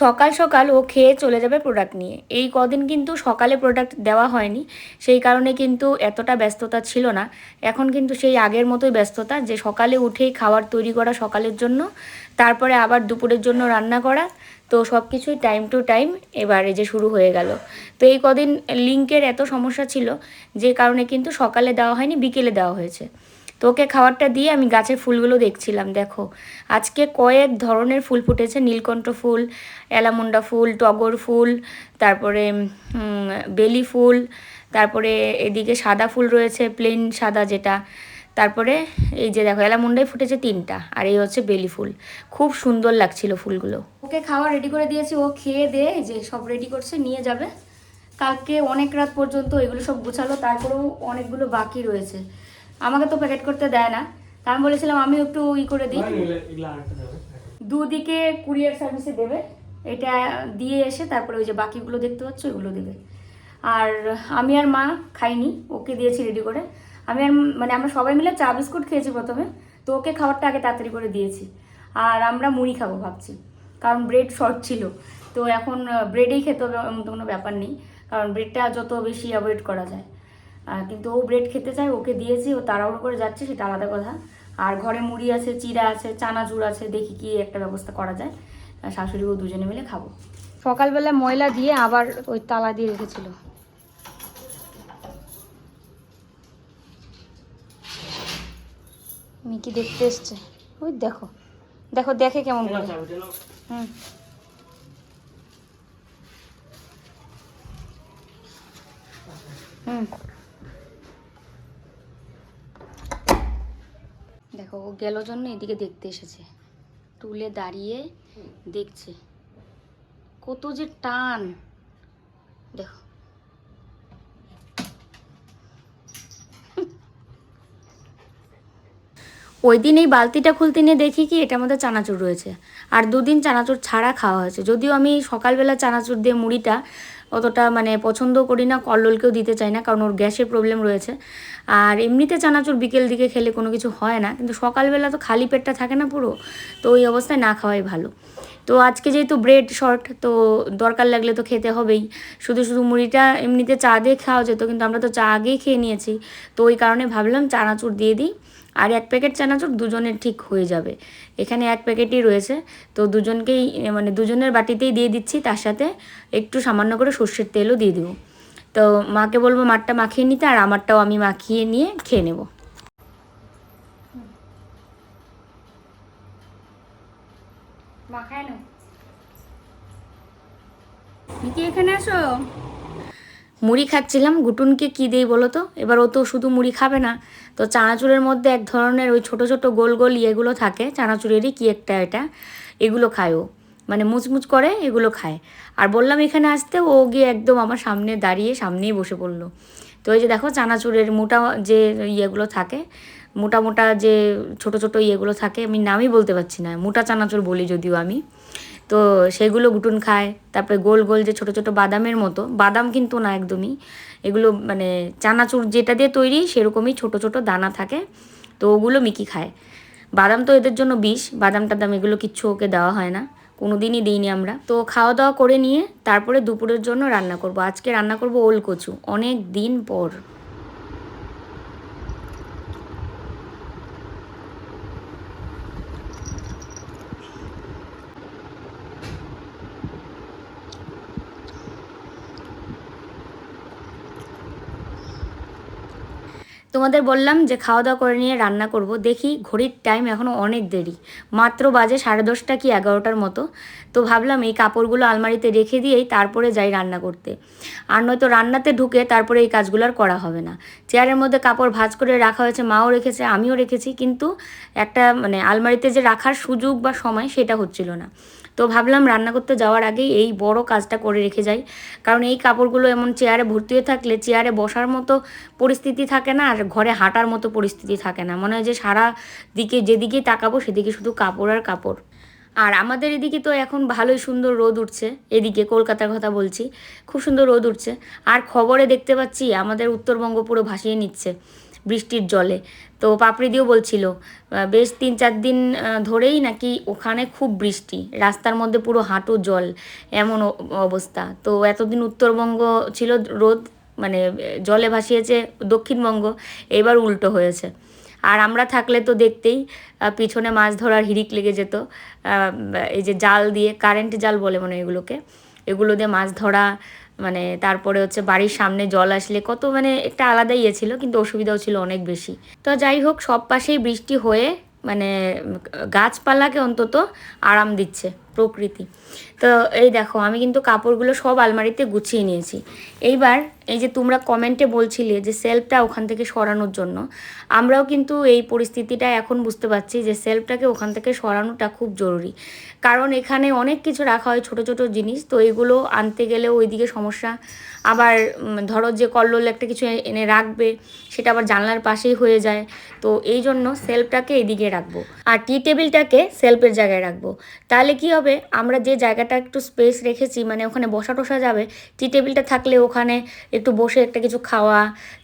সকাল সকাল ও খেয়ে চলে যাবে প্রোডাক্ট নিয়ে। এই কদিন কিন্তু সকালে প্রোডাক্ট দেওয়া হয়নি, সেই কারণে কিন্তু এতটা ব্যস্ততা ছিল না। এখন কিন্তু সেই আগের মতোই ব্যস্ততা যে সকালে উঠেই খাবার তৈরি করা সকালের জন্য, তারপরে আবার দুপুরের জন্য রান্না করা, তো সব কিছুই টাইম টু টাইম এবারে যে শুরু হয়ে গেল। তো এই কদিন লিঙ্কের এত সমস্যা ছিল, যে কারণে কিন্তু সকালে দেওয়া হয়নি, বিকেলে দেওয়া হয়েছে। তো ওকে খাবারটা দিয়ে আমি গাছের ফুলগুলো দেখছিলাম, দেখো। আজকে কয়েক ধরনের ফুল ফুটেছে, নীলকণ্ঠ ফুল, অ্যালামুন্ডা ফুল, টগর ফুল, তারপরে বেলি ফুল, তারপরে এদিকে সাদা ফুল রয়েছে, প্লেন সাদা যেটা। তারপরে এই যে দেখো, অ্যালামুন্ডায় ফুটেছে তিনটা, আর এই হচ্ছে বেলি ফুল। খুব সুন্দর লাগছিল ফুলগুলো। ওকে খাওয়া রেডি করে দিয়েছি, ও খেয়ে দে যে সব রেডি করছে, নিয়ে যাবে। কালকে অনেক রাত পর্যন্ত এগুলো সব গুছালো, তারপরেও অনেকগুলো বাকি রয়েছে। আমাকে তো প্যাকেট করতে দেয় না। তা আমি বলেছিলাম আমি একটু ই করে দিই। দুদিকে কুরিয়ার সার্ভিসে দেবে। এটা দিয়ে এসে তারপরে ওই যে বাকিগুলো দেখতে পাচ্ছ ওইগুলো দেবে। আর আমি আর মা খাইনি ওকে দিয়েছি রেডি করে। আমি আর মানে আমরা সবাই মিলে চা বিস্কুট খেয়েছি প্রথমে তো ওকে খাবারটা আগে তাড়াতাড়ি করে দিয়েছি। আর আমরা মুড়ি খাব ভাবছি কারণ ব্রেড শর্ট ছিল। তো এখন ব্রেডেই খেতে হবে এমন তো কোনো ব্যাপার নেই কারণ ব্রেডটা যত বেশি অ্যাভয়েড করা যায়। কিন্তু ও ব্রেড খেতে চায় ওকে দিয়েছি ও তাড়াহুড়ো করে যাচ্ছে সেটা আলাদা কথা। আর ঘরে মুড়ি আছে চিড়া আছে চানাচুর আছে দেখি কি একটা ব্যবস্থা করা যায়। শাশুড়ি ও দুজনে মিলে খাব। সকালবেলা ময়লা দিয়ে আবার ওই তালা দিয়ে রেখেছিল। মিকি দেখতে এসছে। ওই দেখো। দেখো দেখে কেমন করে। হুম। হুম। দেখো, ও গেল জন্য এদিকে দেখতে এসেছে। টুলে দাঁড়িয়ে দেখছে। কত যে টান। দেখো। ওই দিন এই বালতিটা খুলতে নিয়ে দেখি কি এটার মধ্যে চানাচুর রয়েছে। আর দুদিন চানাচুর ছাড়া খাওয়া হয়েছে। যদিও আমি সকালবেলা চানাচুর দিয়ে মুড়িটা অতটা মানে পছন্দ করি না, কল্লোলকেও দিতে চাই না, কারণ ওর গ্যাসের প্রবলেম রয়েছে। আর এমনিতে চানাচুর বিকেল দিকে খেলে কোনো কিছু হয় না, কিন্তু সকালবেলা তো খালি পেটটা থাকে না পুরো, তো ওই অবস্থায় না খাওয়াই ভালো। তো আজকে যেহেতু ব্রেড শর্ট তো দরকার লাগলে তো খেতে হবেই। শুধু শুধু মুড়িটা এমনিতে চা দিয়ে খাওয়া যেত, কিন্তু আমরা তো চা আগেই খেয়ে নিয়েছি, তো ওই কারণে ভাবলাম চানাচুর দিয়ে দিই। আর এক প্যাকেট চানাচুর দুজনের ঠিক হয়ে যাবে। এখানে এক প্যাকেটই রয়েছে। তো দুজনকেই মানে দুজনের বাটিতেই দিয়ে দিচ্ছি। তার সাথে একটু সামান্য করে সর্ষের তেলও দিয়ে দেবো। তো মাকে বলব মারটা মাখিয়ে নিতে আর আমারটাও আমি মাখিয়ে নিয়ে খেয়ে নেব। মাখায় না এখানে আসো। মুড়ি খাচ্ছিলাম, গুটুনকে কি দিই বলো তো? এবার ও তো শুধু মুড়ি খাবে না। তো চানাচুরের মধ্যে এক ধরনের ওই ছোট ছোট গোল গোল ইয়েগুলো থাকে, চানাচুরেরই কি একটা এটা, এগুলো খায় ও। মানে মুচমুচ করে, এগুলো খায়। আর বললাম এখানে আসতে, ও গিয়ে একদম আমার সামনে দাঁড়িয়ে সামনেই বসে পড়ল। তো এই যে দেখো, চানাচুরের মোটা যে ইয়েগুলো থাকে, মোটা মোটা যে ছোট ছোট ইয়েগুলো থাকে, আমি নামই বলতে পারছি না। মোটা চানাচুর বলি যদিও আমি। তো সেগুলো গুটুন খায়, তারপরে গোল গোল যে ছোট ছোট বাদামের মতো, বাদাম কিন্তু না একদমই। এগুলো মানে চানাচুর যেটা দিয়ে তৈরি সেরকমই ছোট ছোট দানা থাকে, তো ওগুলো মিকি খায়। বাদাম তো এদের জন্য বিষ, বাদাম টাদাম এগুলো কিচ্ছু ওকে দেওয়া হয় না কোনো দিনই দিইনি আমরা। তো খাওয়া দাওয়া করে নিয়ে তারপরে দুপুরের জন্য রান্না করব। আজকে রান্না করব ওল কচু অনেক দিন পর। তোমাদের বললাম যে খাওয়া দাওয়া করে নিয়ে রান্না করব। দেখি ঘড়ির টাইম এখনও অনেক দেরি। মাত্র বাজে সাড়ে দশটা কি এগারোটার মতো। তো ভাবলাম এই কাপড়গুলো আলমারিতে রেখে দিয়েই তারপরে যাই রান্না করতে। আর নয়তো রান্নাতে ঢুকে তারপরে এই কাজগুলো আর করা হবে না। চেয়ারের মধ্যে কাপড় ভাজ করে রাখা হয়েছে, মাও রেখেছে, আমিও রেখেছি। কিন্তু একটা মানে আলমারিতে যে রাখার সুযোগ বা সময় সেটা হচ্ছিল না। তো ভাবলাম রান্না করতে যাওয়ার আগেই এই বড় কাজটা করে রেখে যাই। কারণ এই কাপড়গুলো এমন চেয়ারে ভর্তি হয়ে থাকলে চেয়ারে বসার মতো পরিস্থিতি থাকে না আর ঘরে হাঁটার মতো পরিস্থিতি থাকে না। মনে হয় যে সারা দিকে যেদিকে তাকাবো সেদিকে শুধু কাপড় আর কাপড়। আর আমাদের এদিকে তো এখন ভালোই সুন্দর রোদ উঠছে। এদিকে কলকাতার কথা বলছি, খুব সুন্দর রোদ উঠছে। আর খবরে দেখতে পাচ্ছি আমাদের উত্তরবঙ্গ পুরো ভাসিয়ে নিচ্ছে। বৃষ্টির জলে। তো পাপড়িদিও বলছিল বেশ তিন চার দিন ধরেই নাকি ওখানে খুব বৃষ্টি। রাস্তার মধ্যে পুরো হাঁটু জল। এমন অবস্থা। তো এতদিন উত্তরবঙ্গ ছিল রোদ মানে জলে ভাসিয়েছে দক্ষিণবঙ্গ, এবার উল্টো হয়েছে। আর আমরা থাকলে তো দেখতেই পিছনে মাছ ধরার হিড়িক লেগে যেত। এই যে জাল দিয়ে, কারেন্ট জাল বলে মনে এগুলোকে। এগুলো দিয়ে মাছ ধরা মানে তারপরে হচ্ছে বাড়ির সামনে জল আসলে কত মানে একটা আলাদাই ইয়ে ছিল, কিন্তু অসুবিধাও ছিল অনেক বেশি। তো যাই হোক, সব পাশেই বৃষ্টি হয়ে মানে গাছপালাকে অন্তত আরাম দিচ্ছে। প্রকৃতি। তো এই দেখো, আমি কিন্তু কাপড়গুলো সব আলমারিতে গুছিয়ে নিয়েছি। এইবার এই যে তোমরা কমেন্টে বলছিলে যে সেলফটা ওখান থেকে সরানোর জন্য, আমরাও কিন্তু এই পরিস্থিতিটা এখন বুঝতে পারছি যে সেলফটাকে ওখান থেকে সরানোটা খুব জরুরি। কারণ এখানে অনেক কিছু রাখা হয় ছোট ছোট জিনিস, তো এগুলো আনতে গেলে ওইদিকে সমস্যা। আবার ধরো যে কল্লোল একটা কিছু এনে রাখবে, সেটা আবার জানলার পাশেই হয়ে যায়। তো এই জন্য সেলফটাকে এদিকে রাখব। আর টি টেবিলটাকে সেলফের জায়গায় রাখব। তাহলে কি হবে? আমরা যে জায়গাটা একটু স্পেস রেখেছি মানে ওখানে বসা টসা যাবে টি টেবিলটা থাকলে ওখানে একটু বসে একটা কিছু খাওয়া,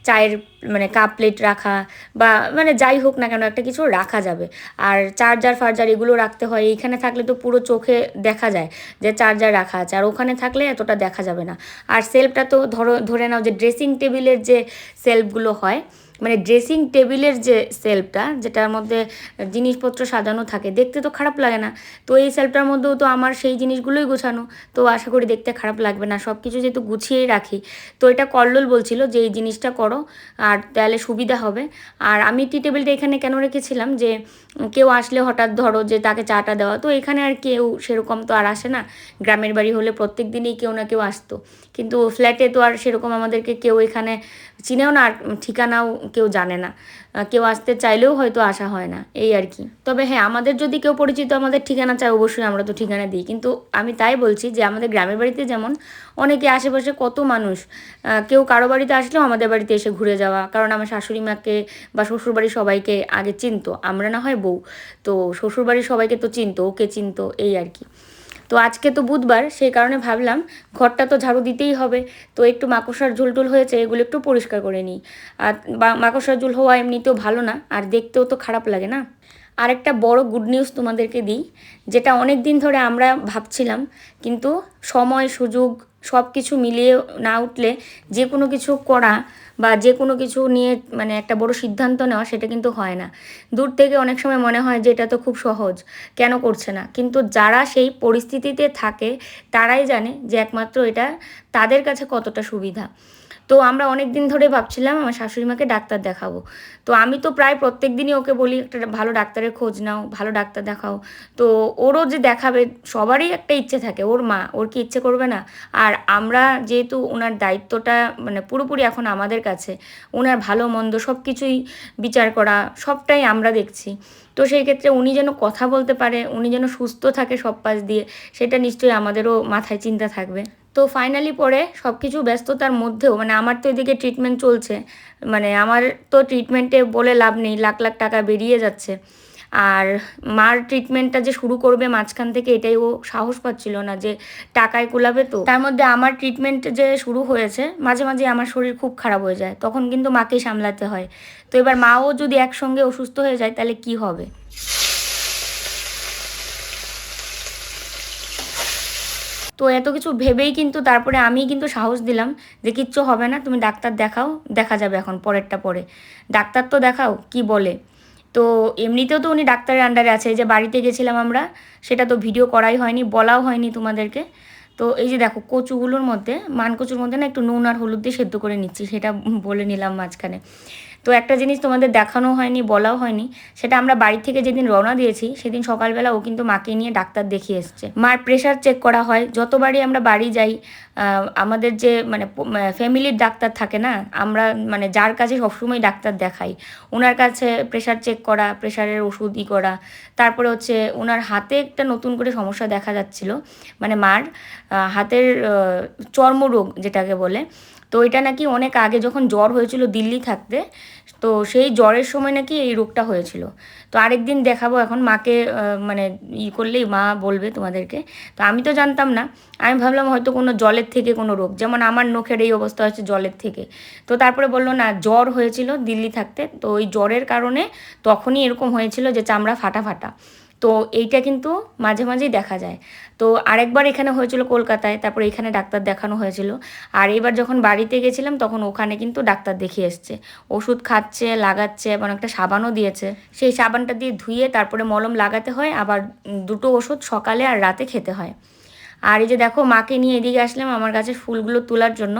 চায়ের মানে কাপ প্লেট রাখা বা মানে যাই হোক না কেন একটা কিছু রাখা যাবে। আর চার্জার ফার্জার এগুলো রাখতে হয়, এইখানে থাকলে তো পুরো চোখে দেখা যায় যে চার্জার রাখা আছে, আর ওখানে থাকলে এতটা দেখা যাবে না। আর সেলফটা তো ধরো, ধরে নাও যে ড্রেসিং টেবিলের যে সেলফগুলো হয় মানে ড্রেসিং টেবিলের যে সেলফটা যেটার মধ্যে জিনিসপত্র সাজানো থাকে, দেখতে তো খারাপ লাগে না। তো এই সেলফটার মধ্যেও তো আমার সেই জিনিসগুলোই গোছানো। তো আশা করি দেখতে খারাপ লাগবে না। সব কিছু যেহেতু গুছিয়েই রাখি। তো এটা কল্লোল বলছিল যে, এই জিনিসটা করো, আর তাহলে সুবিধা হবে। আর আমি টি টেবিলটা এখানে কেন রেখেছিলাম যে, কেউ আসলে হঠাৎ ধরো যে তাকে চাটা দেওয়া, তো এখানে আর কেউ সেরকম তো আর আসে না। গ্রামের বাড়ি হলে প্রত্যেক দিনই কেউ না কেউ আসতো। কিন্তু ফ্ল্যাটে তো আর সেরকম আমাদেরকে কেউ এখানে চিনেও না আর ঠিকানাও কেউ জানে না। কেউ আসতে চাইলেও হয়তো আসা হয় না, এই আর কি। তবে হ্যাঁ আমাদের যদি কেউ পরিচিত আমাদের ঠিকানা চায়, অবশ্যই আমরা তো ঠিকানা দিই। কিন্তু আমি তাই বলছি যে আমাদের গ্রামের বাড়িতে যেমন অনেকে আশেপাশে কত মানুষ কেউ কারও বাড়িতে আসলেও আমাদের বাড়িতে এসে ঘুরে যাওয়া। কারণ আমার শাশুড়ি মাকে বা শ্বশুরবাড়ির সবাইকে আগে চিনতো, আমরা না হয় বউ। তো শ্বশুরবাড়ির সবাইকে তো চিনতো, ওকে চিনতো, এই আর কি। তো আজকে তো বুধবার, সেই কারণে ভাবলাম ঘরটা তো ঝাড়ু দিতেই হবে। তো একটু মাকড়সার ঝুল টুল হয়েছে, এগুলো একটু পরিষ্কার করে নিই। আর মাকড়সার ঝুল হওয়া এমনিতেও ভালো না, আর দেখতেও তো খারাপ লাগে না। আরেকটা বড় গুড নিউজ তোমাদেরকে দিই, যেটা অনেক দিন ধরে আমরা ভাবছিলাম, কিন্তু সময়, সুযোগ সব কিছু মিলিয়ে না উঠলে যে কোনো কিছু করা বা যে কোনো কিছু নিয়ে মানে একটা বড় সিদ্ধান্ত নেওয়া সেটা কিন্তু হয় না। দূর থেকে অনেক সময় মনে হয় যে এটা তো খুব সহজ, কেন করছে না? কিন্তু যারা সেই পরিস্থিতিতে থাকে, তারাই জানে যে একমাত্র এটা তাদের কাছে কতটা সুবিধা। তো আমরা অনেক দিন ধরে ভাবছিলাম আমার শাশুড়ি মাকে ডাক্তার দেখাবো। তো আমি তো প্রায় প্রত্যেক দিনই ওকে বলি, একটা ভালো ডাক্তারের খোঁজ নাও, ভালো ডাক্তার দেখাও। তো ওরও যে দেখাবে, সবারই একটা ইচ্ছে থাকে, ওর মা, ওর কি ইচ্ছে করবে না? আর আমরা যেহেতু ওনার দায়িত্বটা মানে পুরোপুরি এখন আমাদের কাছে ওনার ভালো মন্দ সব কিছুই বিচার করা, সবটাই আমরা দেখছি। তো সেই ক্ষেত্রে উনি যেন কথা বলতে পারে, উনি যেন সুস্থ থাকে সব পাশ দিয়ে, সেটা নিশ্চয়ই আমাদেরও মাথায় চিন্তা থাকবে। তো ফাইনালি পরে সব কিছু ব্যস্ততার মধ্যেও মানে আমার তো এদিকে ট্রিটমেন্ট চলছে মানে আমার তো ট্রিটমেন্টে বলে লাভ নেই, লাখ লাখ টাকা বেরিয়ে যাচ্ছে। আর মার ট্রিটমেন্টটা যে শুরু করবে মাঝখান থেকে এটাই ও সাহস পাচ্ছিল না যে টাকায় কুলাবে তো। তার মধ্যে আমার ট্রিটমেন্ট যে শুরু হয়েছে, মাঝে মাঝে আমার শরীর খুব খারাপ হয়ে যায়, তখন কিন্তু মাকেই সামলাতে হয়। তো এবার মাও যদি একসঙ্গে অসুস্থ হয়ে যায়, তাহলে কি হবে? তো এত কিছু ভেবেই কিন্তু তারপরে আমি কিন্তু সাহস দিলাম যে কিচ্ছু হবে না, তুমি ডাক্তার দেখাও, দেখা যাবে এখন পরেরটা পরে। ডাক্তার তো দেখাও, কি বলে? তো এমনিতেও তো উনি ডাক্তারের আন্ডারে আছে যে বাড়িতে গেছিলাম আমরা, সেটা তো ভিডিও করাই হয়নি, বলাও হয়নি তোমাদেরকে। তো এই যে দেখো, কচুগুলোর মধ্যে, মান কচুর মধ্যে না একটু নুন আর হলুদ দিয়ে সেদ্ধ করে নিচ্ছি, সেটা বলে নিলাম মাঝখানে। তো একটা জিনিস তোমাদের দেখানো হয়নি, বলাও হয়নি, সেটা আমরা বাড়ি থেকে যেদিন রওনা দিয়েছি, সেদিন সকালবেলা ও কিন্তু মাকে নিয়ে ডাক্তার দেখিয়ে এসছে। মার প্রেশার চেক করা হয়, যতবারই আমরা বাড়ি যাই আমাদের যে মানে ফ্যামিলির ডাক্তার থাকে না, আমরা মানে যার কাছে সবসময় ডাক্তার দেখাই। ওনার কাছে প্রেশার চেক করা প্রেশারের ওষুধ ই করা, তারপরে হচ্ছে ওনার হাতে একটা নতুন করে সমস্যা দেখা যাচ্ছিল মানে মার হাতের চর্মরোগ যেটাকে বলে তো এটা নাকি অনেক আগে যখন জ্বর হয়েছিল দিল্লি থাকতে, তো সেই জ্বরের সময় নাকি এই রোগটা হয়েছিল। তো আরেক দিন দেখাবো এখন মাকে মানে ই করলেই মা বলবে তোমাদেরকে। তো আমি তো জানতাম না, আমি ভাবলাম হয়তো কোনো জলের থেকে কোনো রোগ, যেমন আমার নখের এই অবস্থা হচ্ছে জলের থেকে। তো তারপরে বলল, না, জ্বর হয়েছিল দিল্লি থাকতে। তো ওই জ্বরের কারণে তখনই এরকম হয়েছিল যে চামড়া ফাটা ফাটা। তো এইটা কিন্তু মাঝে মাঝেই দেখা যায়। তো আরেকবার এখানে হয়েছিল কলকাতায়, তারপর এখানে ডাক্তার দেখানো হয়েছিল। আর এবার যখন বাড়িতে গেছিলাম, তখন ওখানে কিন্তু ডাক্তার দেখিয়ে এসছে। ওষুধ খাচ্ছে, লাগাচ্ছে, এবং একটা সাবানও দিয়েছে। সেই সাবানটা দিয়ে ধুয়ে তারপরে মলম লাগাতে হয়, আবার দুটো ওষুধ সকালে আর রাতে খেতে হয়। আর এই যে দেখো, মাকে নিয়ে এদিকে আসলাম আমার গাছের ফুলগুলো তোলার জন্য।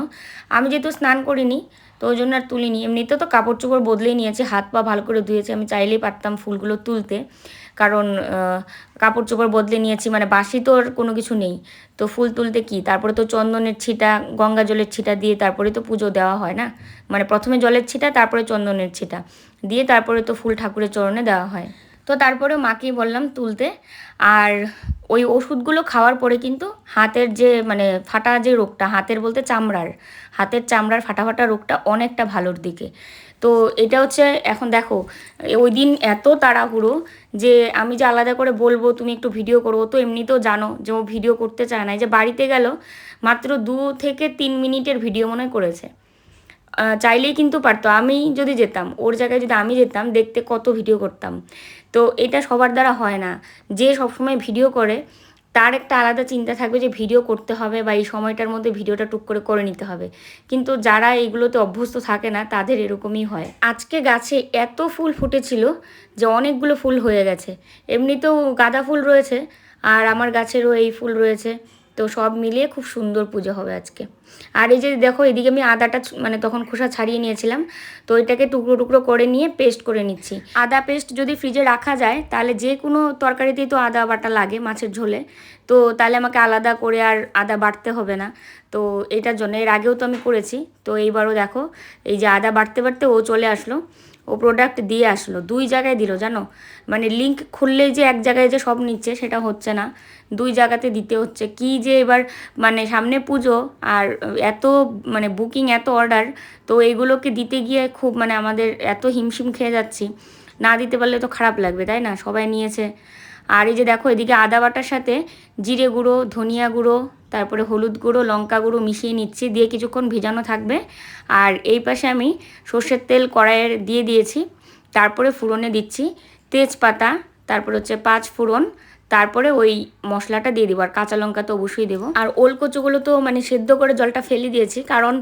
আমি যেহেতু স্নান করিনি তো ওই জন্য আর তুলিনি। এমনিতে তো কাপড় চোপড় বদলেই নিয়েছি, হাত পা ভালো করে ধুয়েছি। আমি চাইলেই পারতাম ফুলগুলো তুলতে। কারণ কাপড় চোপড় বদলে নিয়েছি মানে বাসি তো আর কোনো কিছু নেই। তো ফুল তুলতে কি? তারপরে তো চন্দনের ছিটা, গঙ্গা জলের ছিটা দিয়ে তারপরে তো পুজো দেওয়া হয় না? মানে প্রথমে জলের ছিটা, তারপরে চন্দনের ছিটা দিয়ে তারপরে তো ফুল ঠাকুরের চরণে দেওয়া হয়। তো তারপরে মাকে বললাম তুলতে। আর ওই ওষুধগুলো খাওয়ার পরে কিন্তু হাতের যে মানে ফাটা যে রোগটা, হাতের বলতে চামড়ার হাতের চামড়ার ফাটা ফাটা রোগটা অনেকটা ভালোর দিকে। তো এটা হচ্ছে, এখন দেখো, ওই দিন এত তাড়াহুড়ো যে আমি যে আলাদা করে বলব, তুমি একটু ভিডিও করো, ও তো এমনিতেও জানো যে ও ভিডিও করতে চায় না। যে বাড়িতে গেল, মাত্র দু থেকে তিন মিনিটের ভিডিও মনে করেছে। চাইলেই কিন্তু পারতো, আমি যদি যেতাম, ওর জায়গায় যদি আমি যেতাম, দেখতে কত ভিডিও করতাম। তো এটা সবার দ্বারা হয় না। যে সবসময় ভিডিও করে তার একটা আলাদা চিন্তা থাকবে যে ভিডিও করতে হবে বা এই সময়টার মধ্যে ভিডিওটা টুক করে করে নিতে হবে। কিন্তু যারা এইগুলোতে অভ্যস্ত থাকে না, তাদের এরকমই হয়। আজকে গাছে এত ফুল ফুটেছিল যে অনেকগুলো ফুল হয়ে গেছে। এমনিতেও গাঁদা ফুল রয়েছে আর আমার গাছেরও এই ফুল রয়েছে। তো সব মিলিয়ে খুব সুন্দর পুজো হবে আজকে। আর এই যে দেখো, এদিকে আমি আদাটা মানে তখন খোসা ছাড়িয়ে নিয়েছিলাম, তো এটাকে টুকরো টুকরো করে নিয়ে পেস্ট করে নিচ্ছি। আদা পেস্ট যদি ফ্রিজে রাখা যায়, তাহলে যে কোনো তরকারিতেই তো আদা বাটা লাগে মাছের ঝোলে, তো তাহলে আমাকে আলাদা করে আর আদা বাটতে হবে না। তো এটার জন্য, এর আগেও তো আমি করেছি, তো এইবারও দেখো, এই যে আদা বাটতে বাটতে ও চলে আসলো, ও প্রোডাক্ট দিয়ে আসলো, দুই জায়গায় দিল, জানো? মানে লিঙ্ক খুললেই যে এক জায়গায় যে সব নিচ্ছে, সেটা হচ্ছে না। দুই জায়গাতে দিতে হচ্ছে, কি যে এবার মানে সামনে পুজো আর এত মানে বুকিং এত অর্ডার তো এইগুলোকে দিতে গিয়ে খুব মানে আমাদের এত হিমশিম খেয়ে যাচ্ছি। না দিতে পারলে তো খারাপ লাগবে, তাই না? সবাই নিয়েছে। আর এই যে দেখো, এদিকে আদা বাটার সাথে জিরে গুঁড়ো, ধনিয়া গুঁড়ো, তারপরে হলুদ গুঁড়ো, লঙ্কা গুঁড়ো মিশিয়ে নিচ্ছি, দিয়ে কিছুক্ষণ ভেজানো থাকবে। আর এই পাশে আমি সর্ষের তেল কড়াইয়ের দিয়ে দিয়েছি, তারপরে ফুরনে দিচ্ছি তেজপাতা, তারপরে হচ্ছে পাঁচ ফোড়ন তারপরে ওই মশলাটা দিয়ে দেবো, আর কাঁচা লঙ্কা তো অবশ্যই দেবো। আর ওল কচুগুলো তো মানে সেদ্ধ করে জলটা ফেলে দিয়েছি, কারণ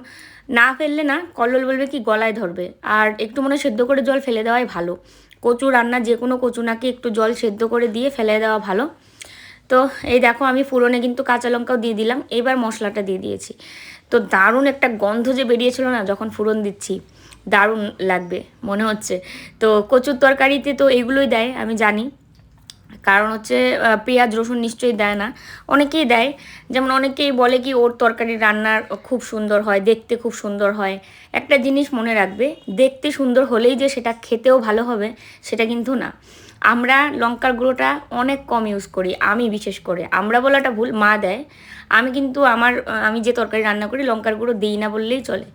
না ফেললে না কল্লোল বলবে কি গলায় ধরবে। আর একটু মনে সেদ্ধ করে জল ফেলে দেওয়াই ভালো। কচু রান্না যে কোনো কচু নাকি একটু জল সেদ্ধ করে দিয়ে ফেলে দেওয়া ভালো। তো এই দেখো আমি ফুরনে কিন্তু কাঁচা লঙ্কাও দিয়ে দিলাম, এবার মশলাটা দিয়ে দিয়েছি। তো দারুণ একটা গন্ধ যে বেরিয়েছিল না, যখন ফুরন দিচ্ছি, দারুণ লাগবে, মনে হচ্ছে। তো কচুর তরকারিতে তো এগুলোই দেয়, আমি জানি। কারণ হচ্ছে পেঁয়াজ, রসুন নিশ্চয়ই দেয় না। অনেকেই দেয়, যেমন অনেকেই বলে কি, ওর তরকারি রান্নার খুব সুন্দর হয়, দেখতে খুব সুন্দর হয়। একটা জিনিস মনে রাখবে, দেখতে সুন্দর হলেই যে সেটা খেতেও ভালো হবে, সেটা কিন্তু না। আমরা লঙ্কার গুঁড়োটা অনেক কম ইউজ করি, আমি বিশেষ করে। আমরা বলাটা ভুল, মা দেয়। আমি কিন্তু আমার আমি যে তরকারি রান্না করি, লঙ্কার গুঁড়ো দিই না বললেই চলে।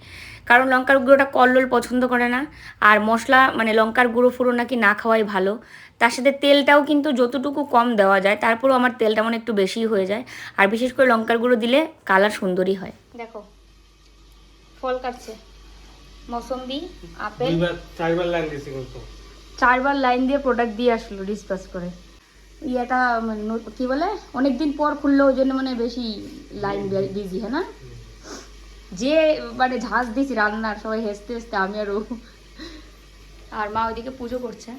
কারণ লঙ্কার গুঁড়োটা কল্লোল পছন্দ করে না। আর মশলা মানে লঙ্কার গুঁড়ো ফুড়ো নাকি না খাওয়াই ভালো। তার সাথে তেলটাও কিন্তু যতটুকু কম দেওয়া যায় তারপরেও আমার তেলটা মানে একটু বেশি হয়ে যায়। আর বিশেষ করে লঙ্কার গুঁড়ো দিলে কালার সুন্দরই হয়। দেখো ফল কাটছে। মৌসম্বি আপেল। চারবার লাইন দিয়েছি কিন্তু। চারবার লাইন দিয়ে প্রোডাক্ট দিয়ে আসলো ডিসপাস করে। ইয়েটা মানে কি বলে? অনেকদিন পর খুললো ওই জন্য মানে বেশি লাইন বিজি হ্যাঁ না? যে মানে ঝাঁজ দিয়েছি রান্নার সবাই হেসতে হেসতে আমি আর ও। আর মা ওইদিকে পুজো করছে।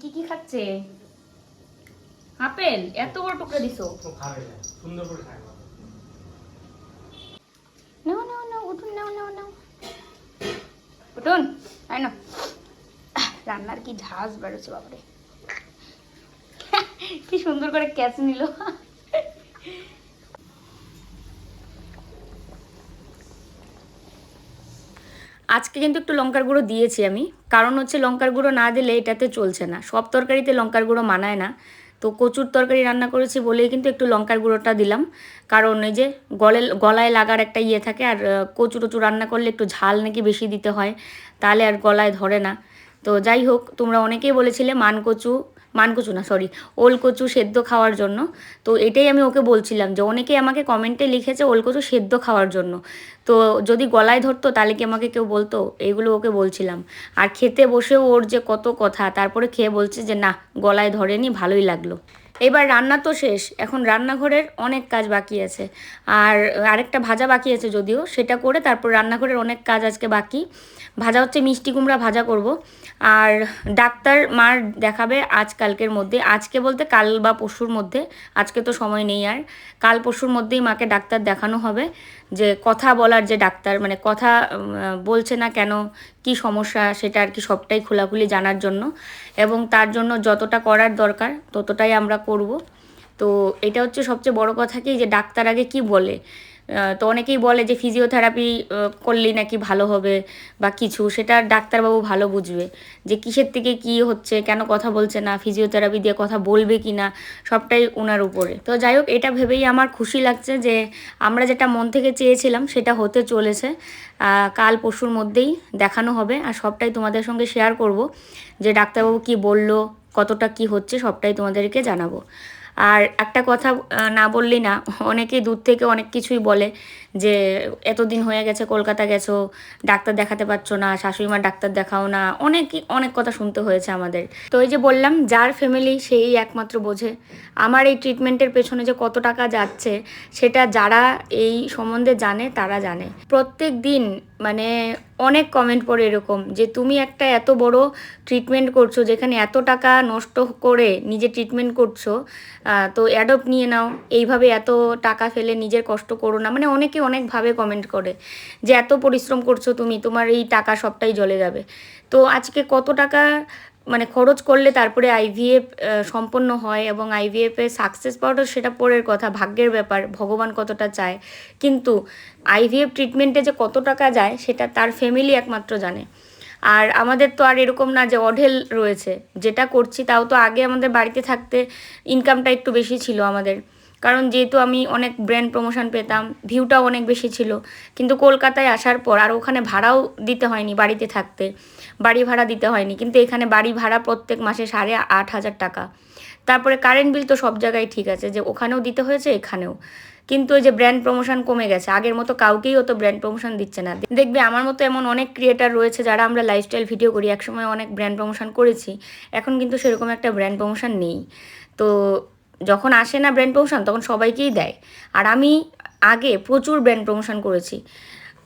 কি কি খাচ্ছে? আপেল? এত বড় টুকরা দিছো। খাবে সুন্দর করে খায় ঝাঁজ বেরোচ্ছে, বাপরে। কি সুন্দর করে ক্যাচ নিল। আজকে কিন্তু একটু লঙ্কার গুঁড়ো দিয়েছি আমি। কারণ হচ্ছে লঙ্কার গুঁড়ো না দিলে এটাতে চলছে না। সব তরকারিতে লঙ্কার গুঁড়ো মানায় না। তো কচুর তরকারি রান্না করেছি বলেই কিন্তু একটু লঙ্কার গুঁড়োটা দিলাম। কারণ এই যে গলে, গলায় লাগার একটা ইয়ে থাকে আর কচু টচু রান্না করলে একটু ঝাল নাকি বেশি দিতে হয়, তাহলে আর গলায় ধরে না। তো যাই হোক, তোমরা অনেকেই বলেছিলে মানকচু মানকচু না সরি ওল কচু সেদ্ধ খাওয়ার জন্য। তো এটাই আমি ওকে বলছিলাম যে অনেকেই আমাকে কমেন্টে লিখেছে ওল কচু সেদ্ধ খাওয়ার জন্য। তো যদি গলায় ধরতো তাহলে কি আমাকে কেউ বলতো? এইগুলো ওকে বলছিলাম। আর খেতে বসেও ওর যে কত কথা, তারপরে খেয়ে বলছে যে না, গলায় ধরেনি, ভালোই লাগল। এবার রান্না তো শেষ, এখন রান্নাঘরের অনেক কাজ বাকি আছে। আর আরেকটা ভাজা বাকি আছে যদিও, সেটা করে তারপর রান্নাঘরের অনেক কাজ আজকে বাকি। ভাজা হচ্ছে মিষ্টি কুমড়া ভাজা করব। আর ডাক্তার মার দেখাবে আজ কালকের মধ্যে। আজকে বলতে কাল বা পরশুর মধ্যে। আজকে তো সময় নেই আর। কাল পরশুর মধ্যেই মাকে ডাক্তার দেখানো হবে। যে কথা বলার যে ডাক্তার মানে কথা বলছে না কেন, কি সমস্যা, সেটা আর কি সবটাই খোলাখুলি জানার জন্য। এবং তার জন্য যতটা করার দরকার, ততটাই আমরা করব। তো এটা হচ্ছে সবচেয়ে বড় কথা কি, যে ডাক্তার আগে কি বলে? তো অনেকেই বলে যে ফিজিওথেরাপি করলেই নাকি ভালো হবে বা কিছু, সেটা ডাক্তারবাবু ভালো বুঝবে। যে কিসের থেকে কি হচ্ছে, কেন কথা বলছে না ফিজিওথেরাপি দিয়ে কথা বলবে কি না, সবটাই ওনার উপরে। তো যাই হোক, এটা ভেবেই আমার খুশি লাগছে যে আমরা যেটা মন থেকে চেয়েছিলাম, সেটা হতে চলেছে। কাল পরশুর মধ্যেই দেখানো হবে, আর সবটাই তোমাদের সঙ্গে শেয়ার করব যে ডাক্তারবাবু কি বলল, কতটা কি হচ্ছে, সবটাই তোমাদেরকে জানাব। আর একটা কথা না বললেই না, অনেকেই দূর থেকে অনেক কিছুই বলে যে, এতদিন হয়ে গেছে, কলকাতা গেছো, ডাক্তার দেখাতে পারছ না শাশুড়ি মার ডাক্তার দেখাও না। অনেক অনেক কথা শুনতে হয়েছে আমাদের। তো এই যে বললাম, যার ফ্যামিলি সেই একমাত্র বোঝে। আমার এই ট্রিটমেন্টের পেছনে যে কত টাকা যাচ্ছে, সেটা যারা এই সম্বন্ধে জানে, তারা জানে। প্রত্যেক দিন মানে অনেক কমেন্ট পড়ে এরকম যে, তুমি একটা এত বড় ট্রিটমেন্ট করছ যেখানে এত টাকা নষ্ট করে নিজে ট্রিটমেন্ট করছ তো অ্যাডপ্ট নিয়ে নাও। এইভাবে এত টাকা ফেলে নিজের কষ্ট করো না। মানে অনেকে অনেকভাবে কমেন্ট করে যে, এত পরিশ্রম করছ তুমি, তোমার এই টাকা সবটাই জলে যাবে। তো আজকে কত টাকা মানে খরচ করলে তারপরে আইভিএফ সম্পন্ন হয় এবং আইভিএফে সাকসেস পাওয়াটা সেটা পরের কথা, ভাগ্যের ব্যাপার, ভগবান কতটা চায়। কিন্তু আইভিএফ ট্রিটমেন্টে যে কত টাকা যায়, সেটা তার ফ্যামিলি একমাত্র জানে। আর আমাদের তো আর এরকম না যে অঢেল রয়েছে। যেটা করছি তাও তো আগে আমাদের বাড়িতে থাকতে ইনকামটা একটু বেশি ছিল আমাদের। কারণ যেহেতু আমি অনেক ব্র্যান্ড প্রমোশন পেতাম ভিউটাও অনেক বেশি ছিল। কিন্তু কলকাতায় আসার পর আর ওখানে ভাড়াও দিতে হয়নি বাড়িতে থাকতে। বাড়ি ভাড়া দিতে হয়নি। কিন্তু এখানে বাড়ি ভাড়া প্রত্যেক মাসে সাড়ে আট হাজার টাকা। তারপরে কারেন্ট বিল তো সব জায়গায় ঠিক আছে যে ওখানেও দিতে হয়েছে, এখানেও। কিন্তু ওই যে ব্র্যান্ড প্রমোশন কমে গেছে। আগের মতো কাউকেই অত ব্র্যান্ড প্রমোশন দিচ্ছে না। দেখবে আমার মতো এমন অনেক ক্রিয়েটার রয়েছে যারা আমরা লাইফস্টাইল ভিডিও করি। একসময় অনেক ব্র্যান্ড প্রমোশন করেছি। এখন কিন্তু সেরকম একটা ব্র্যান্ড প্রমোশন নেই। তো যখন আসে না ব্র্যান্ড প্রমোশন তখন সবাইকেই দেয়। আর আমি আগে প্রচুর ব্র্যান্ড প্রমোশন করেছি।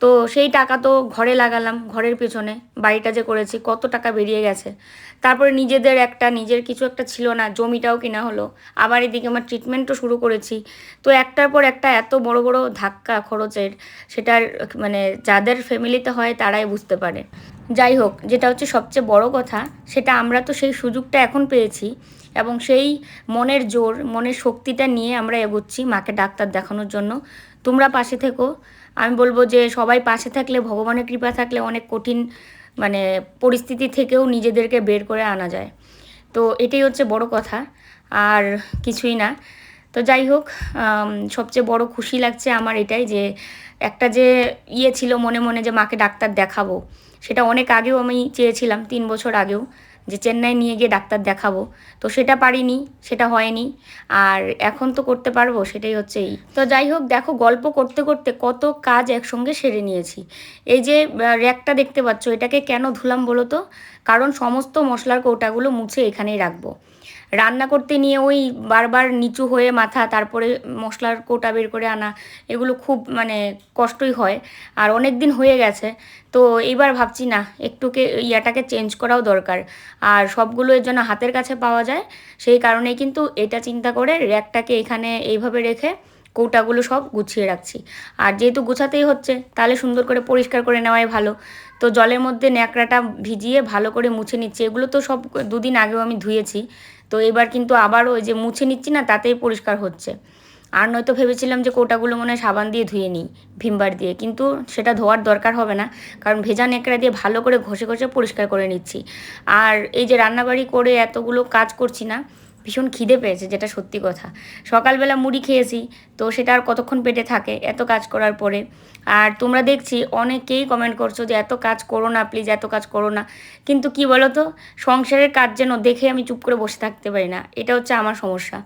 তো সেই টাকা তো ঘরে লাগালাম, ঘরের পেছনে। বাড়িটা যে করেছি, কত টাকা বেরিয়ে গেছে। তারপরে নিজেদের একটা, নিজের কিছু একটা ছিল না, জমিটাও কিনা হলো। আবার এদিকে আমার ট্রিটমেন্টও শুরু করেছি। তো একটার পর একটা এত বড় বড় ধাক্কা খরচের, সেটার মানে যাদের ফ্যামিলিতে হয়, তারাই বুঝতে পারে। যাই হোক, যেটা হচ্ছে সবচেয়ে বড় কথা, সেটা আমরা তো সেই সুযোগটা এখন পেয়েছি এবং সেই মনের জোর, মনের শক্তিটা নিয়ে আমরা এগোচ্ছি মাকে ডাক্তার দেখানোর জন্য। তোমরা পাশে থেকো। আমি বলব যে সবাই পাশে থাকলে, ভগবানের কৃপা থাকলে অনেক কঠিন মানে পরিস্থিতি থেকেও নিজেদেরকে বের করে আনা যায়। তো এটাই হচ্ছে বড় কথা। আর কিছুই না। তো যাই হোক সবচেয়ে বড় খুশি লাগছে আমার এটাই যে একটা যে ইয়ে ছিল মনে মনে যে মাকে ডাক্তার দেখাবো, সেটা অনেক আগেও আমি চেয়েছিলাম, তিন বছর আগেও, যে চেন্নাই নিয়ে গিয়ে ডাক্তার দেখাবো। তো সেটা পারিনি, সেটা হয়নি, আর এখন তো করতে পারব, সেটাই হচ্ছে এই। তো যাই হোক, দেখো গল্প করতে করতে কত কাজ একসঙ্গে সেরে নিয়েছি। এই যে র্যাকটা দেখতে পাচ্ছ, এটাকে কেন ধুলাম বলো তো? কারণ সমস্ত মশলার কৌটাগুলো মুছে এখানেই রাখব। রান্না করতে নিয়ে ওই বারবার নিচু হয়ে মাথা, তারপরে মশলার কোটা বের করে আনা, এগুলো খুব মানে কষ্টই হয়। আর অনেক দিন হয়ে গেছে, তো এইবার ভাবছি না, একটুকে ইয়াটাকে চেঞ্জ করাও দরকার। আর সবগুলো এর জন্য হাতের কাছে পাওয়া যায়, সেই কারণেই কিন্তু এটা চিন্তা করে র্যাকটাকে এখানে এইভাবে রেখে কৌটাগুলো সব গুছিয়ে রাখছি। আর যেহেতু গুছাতেই হচ্ছে, তাহলে সুন্দর করে পরিষ্কার করে নেওয়াই ভালো। তো জলের মধ্যে ন্যাকড়াটা ভিজিয়ে ভালো করে মুছে নিচ্ছি, এগুলো তো সব দুদিন আগেও আমি ধুয়েছি। তো এবার কিন্তু আবার ওই যে মুছে নিচ্ছি না, তাতেই পরিষ্কার হচ্ছে। আর নয়তো ভেবেছিলাম যে কোটাগুলো মনে হয় সাবান দিয়ে ধুয়ে নিই, ভিমবার দিয়ে। কিন্তু সেটা ধোয়ার দরকার হবে না, কারণ ভেজা নেকড়া দিয়ে ভালো করে ঘষে ঘষে পরিষ্কার করে নিচ্ছি। আর এই যে রান্নাবাড়ি করে এতগুলো কাজ করছি না ভীষণ খিদে পেয়েছে, যেটা সত্যি কথা। সকালবেলা মুড়ি খেয়েছি, তো সেটা আর কতক্ষণ পেটে থাকে, এত কাজ করার পরে। আর তোমরা দেখছি অনেকেই কমেন্ট করছ যে, এত কাজ করো না প্লিজ এত কাজ করো না। কিন্তু কি বলো তো সংসারের কাজ যেন দেখে আমি চুপ করে বসে থাকতে পারি না, এটা হচ্ছে আমার সমস্যা।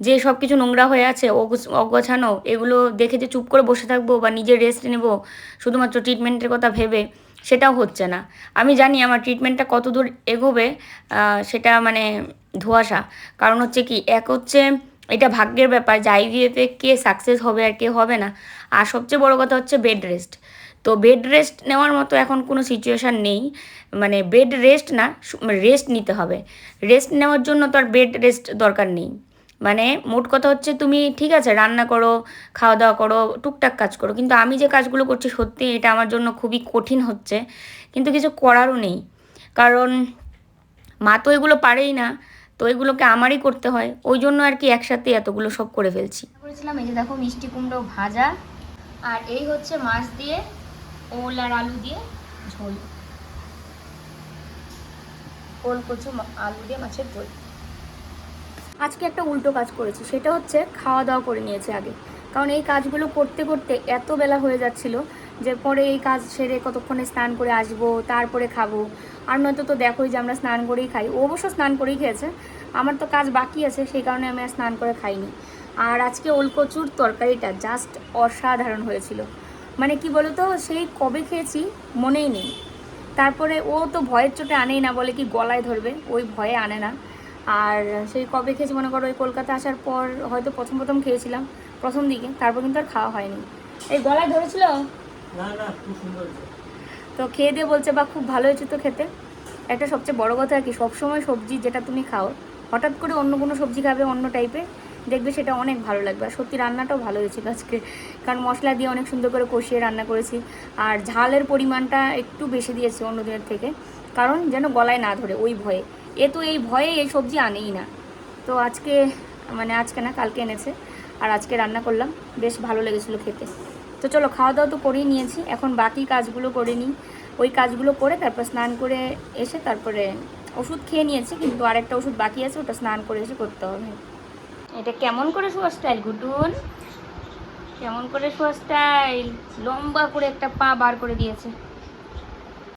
যে সব কিছু নোংরা হয়ে আছে, অগোছ- অগোছানো, এগুলো দেখে যে চুপ করে বসে থাকব বা নিজের রেস্ট নেব, শুধুমাত্র ট্রিটমেন্টের কথা ভেবে সেটাও হচ্ছে না। আমি জানি আমার ট্রিটমেন্টটা কত দূর এগোবে সেটা মানে ধোয়াশা। কারণ হচ্ছে কি, এক হচ্ছে এটা ভাগ্যের ব্যাপার যে আইভিএফে কে সাকসেস হবে আর কে হবে না। আর সবচেয়ে বড় কথা হচ্ছে বেড রেস্ট তো বেড রেস্ট নেওয়ার মতো এখন কোনো সিচুয়েশান নেই। মানে বেড রেস্ট না রেস্ট নিতে হবে। রেস্ট নেওয়ার জন্য তো আর বেড রেস্ট দরকার নেই। মানে মোট কথা হচ্ছে তুমি ঠিক আছে, রান্না করো খাওয়া দাওয়া করো, টুকটাক কাজ করো। কিন্তু আমি যে কাজগুলো করছি সত্যি এটা আমার জন্য খুবই কঠিন হচ্ছে। কিন্তু কিছু করারও নেই। কারণ মা তো এগুলো পারেই না, তো এগুলোকে আমারই করতে হয়। ওই জন্য আর কি একসাথে এতগুলো সব করে ফেলছি। করেছিলাম এই যে দেখো মিষ্টি কুমড়ো ভাজা। আর এই হচ্ছে মাছ দিয়ে ওল আর আলু দিয়ে ঝোল। ওল, কচু আলু দিয়ে মাছের ঝোল। আজকে একটা উল্টো কাজ করেছি। সেটা হচ্ছে খাওয়া দাওয়া করে নিয়েছে আগে। কারণ এই কাজগুলো করতে করতে এত বেলা হয়ে যাচ্ছিল যে পরে এই কাজ সেরে কতক্ষণে স্নান করে আসব, তারপরে খাব। আর নয়তো তো দেখোই যে আমরা স্নান করেই খাই। ও অবশ্য স্নান করেই খেয়েছে। আমার তো কাজ বাকি আছে, সেই কারণে আমি আর স্নান করে খাইনি। আর আজকে ওলকচুর তরকারিটা জাস্ট অসাধারণ হয়েছিল। মানে কি বলতো, সেই কবে খেয়েছি মনেই নেই। তারপরে ও তো ভয়ের চোটে আনেই না, বলে কি গলায় ধরবে? ওই ভয়ে আনে না। আর সেই কবে খেয়েছি মনে করো ওই কলকাতা আসার পর হয়তো প্রথম প্রথম খেয়েছিলাম প্রথম দিকে তারপর কিন্তু আর খাওয়া হয়নি। এই গলায় ধরেছিল? তো খেয়ে দিয়ে বলছে বা খুব ভালো হয়েছে তো খেতে। একটা সবচেয়ে বড় কথা কি সবসময় সবজি যেটা তুমি খাও হঠাৎ করে অন্য কোনো সবজি খাবে অন্য টাইপের দেখবে সেটা অনেক ভালো লাগবে। আর সত্যি রান্নাটাও ভালো হয়েছিল আজকে। কারণ মশলা দিয়ে অনেক সুন্দর করে কষিয়ে রান্না করেছি। আর ঝালের পরিমাণটা একটু বেশি দিয়েছি অন্য দিনের থেকে। কারণ যেন গলায় না ধরে ওই ভয়ে। এ তো এই ভয়ে এই সবজি আনেই না। তো আজকে মানে আজকে না, কালকে এনেছে। আর আজকে রান্না করলাম। বেশ ভালো লেগেছিলো খেতে। তো চলো খাওয়া দাওয়া তো করেই নিয়েছি। এখন বাকি কাজগুলো করে নিই। ওই কাজগুলো করে তারপর স্নান করে এসে তারপরে ওষুধ খেয়ে নিয়েছি। কিন্তু আরেকটা ওষুধ বাকি আছে, ওটা স্নান করে এসে করতে হবে। এটা কেমন করে শোয়া স্টাইল গুটুন কেমন করে শোয়া স্টাইল লম্বা করে একটা পা বার করে দিয়েছে।